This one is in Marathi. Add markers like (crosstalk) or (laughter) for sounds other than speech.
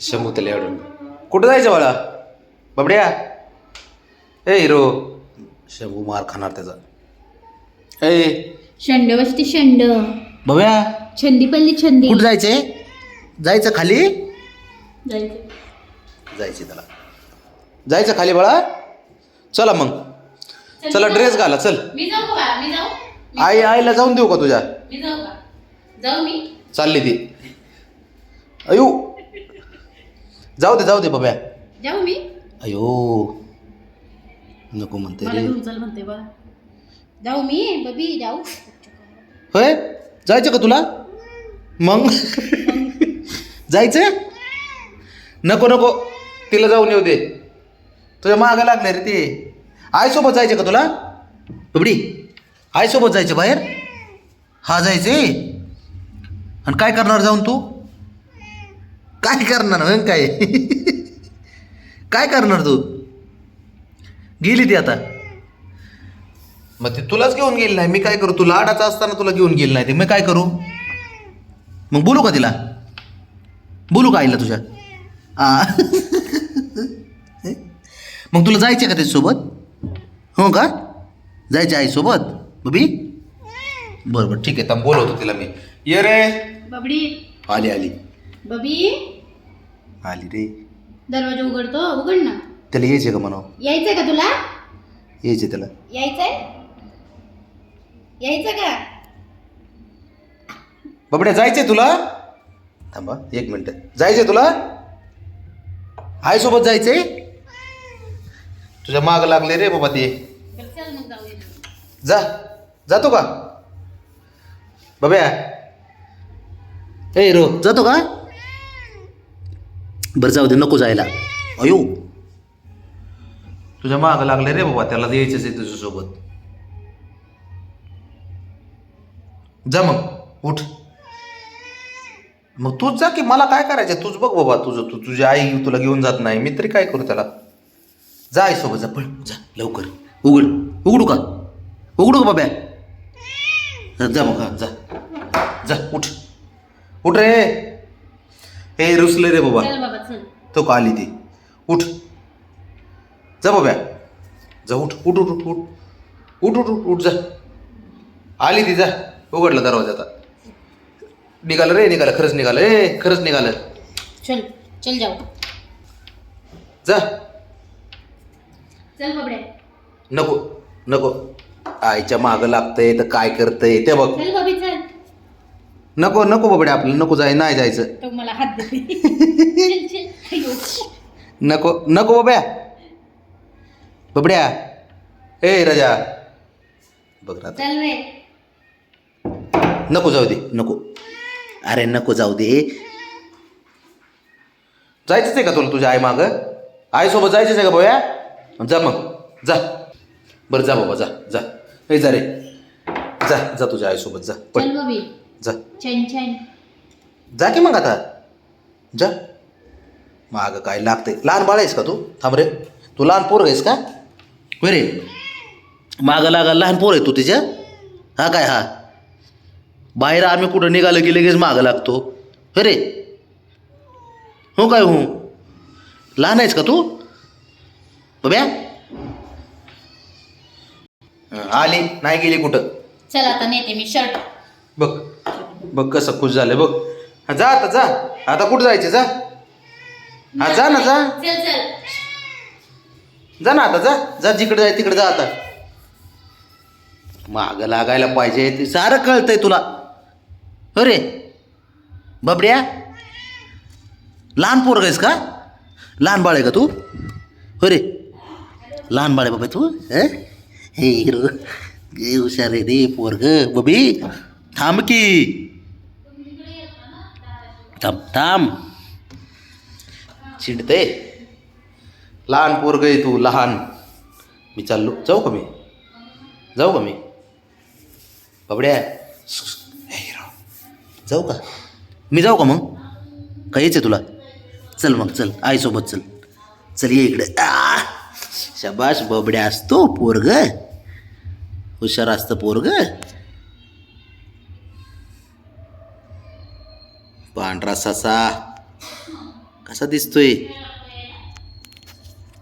शंभू एवढं कुठं जायचं बाळा? बाबड्या? ए हिरो. शंभू मार खाणार त्याचा. ए. शंड बसते शंड. बघ्या छंदी पल्ली छंदी. कुठं जायचंय? जायचं खाली? जायचं. जायचे त्याला. जायचं खाली बाळा? चला मग. चला ड्रेस घाला चल. मी जाऊ का मी जाऊ. आई आईला जाऊन देऊ का तुझ्या? मी जाऊ का? जाऊ मी. चालली ती. अयो. जाऊ दे जाऊ दे बाब्या. जाऊ मी. अयो नको म्हणते मला रे. घेऊन चल म्हणते बा जाऊ मी बबी जाऊ. होय? जायचं का तुला? मग? जायचं नको नको. तिला जाऊन येऊ दे. तुझ्या मागं लागले रे ते. आईसोबत जायचं का तुला? बबडी आईसोबत जायचं बाहेर? हा जायचे आणि काय करणार जाऊन तू? काय करणार हं काय? काय करणार तू? गेली ती आता. मग ते तुलाच घेऊन गेली नाही मी काय करू? तू लाडाचा असताना तुला घेऊन गेली नाही ते मी काय करू? मग बोलू का तिला? बोलू का आईला तुझ्या? आ. मग तुला जायचं का त्याच्यासोबत? हो का? जायचं आईसोबत? बबी? बरं बरं ठीक आहे तर बोलवतो तिला मी. ये रे. बबडी. आली आली. बबी. आली रे. दरवाजा उघडतो? उघड ना. त्याला यायचे का म्हणाव? यायचंय का तुला? यायचे त्याला. यायचंय? यायचं का? बाबड्या जायचंय तुला? थांबा एक मिनटं. जायचंय तुला? आईसोबत जायचंय? तुझ्या माग लागले रे बाबा ते. बरं, चल मग जाऊ जा. जातो का? बाब्या. ए रो जातो का? बरं जाऊ दे नको जायला. अयो. तुझ्या माग लागले रे बाबा त्याला यायचंच आहे तुझ्यासोबत. जा मग उठ. मग तूच जा की मला काय करायचं तूच बघ बाबा तुझं तू तुझी आई तुला घेऊन जात नाही मी तरी काय करू त्याला? जा आई सोबत जा पण जा लवकर. उघड उघडू का? उघडू का बाब्या? जा मग जा. जा उठ. उठ रे. हे रुसले रे बाबा. चल बाबा चल. तो का आली ती? उठ. जा बाब्या. जा उठ. उठ उठ उठ उठ. उठ उठ उठ उठ जा. आली ती जा. उघडला दरवाजा आता. निघालं रे निघालं. खरंच निघालं. ए खरंच निघालं. चल चल जाऊ. जा. चल बबड्या. नको नको. आईच्या मागं लागतंय तर काय करतंय? ते बघ. चल बबी. चल नको नको बाबड्या आपल्याला नको जाय नाही जायचं. तो मला हात. (laughs) नको नको बाब्या बाबड्या. ए राजा. बघ. चल रे. नको जाऊ दे नको. अरे नको जाऊ दे. जायचंच आहे का तुला तुझ्या आई मागं? आईसोबत जायचंच आहे का बाबा जा मग जा. बरं जा बाबा जा जा. ए जा रे. जा जा तुझ्या आईसोबत जा. चल बबी जा. जा की मग आता. जा. मागं काय लागतंय. लहान बाळ आहेस का तू? थांब रे. तू लहान पोर आहेस का? होय रे. मागं लागा लहान पोर आहे तू तिच्या? हा काय हा. बाहेर आम्ही कुठं निघालं की लगेच मागं लागतो. होय रे. हो काय हो? लहान आहेस का तू? बब्या. हं, आली. नाही गेली कुठं? चल आता नेते मी शर्ट. बघ. बघ कसं खुश झालं बघ. हा, जा आता जा. आता कुठं जायचं जा. हा जा ना जा. चल चल. जा ना आता जा. जा जिकडे जाय तिकडे जा आता. मागं लागायला पाहिजे ते सारं कळतंय तुला. अरे बाबड्या. लहान पोरग आहेस का? लहान बाळ आहे का तू? अरे लहान बाळ आहे बाबा तू हं? हे हिरो गे हुशार आहे रे पोरग. बबी थांब की. थांब थांब चिडते. लहान पोरग आहे तू लहान. मी चाललो. जाऊ का मी? जाऊ का मी? बाबड्या. हे जाऊ का? मी जाऊ का मग? का यायचं तुला. चल मग चल. आईसोबत चल. चल ये इकडे. आ! शबाश बबड्या. असतो पोरग. हुशार असतं पोरग. पांढरा ससा. कसा दिसतोय?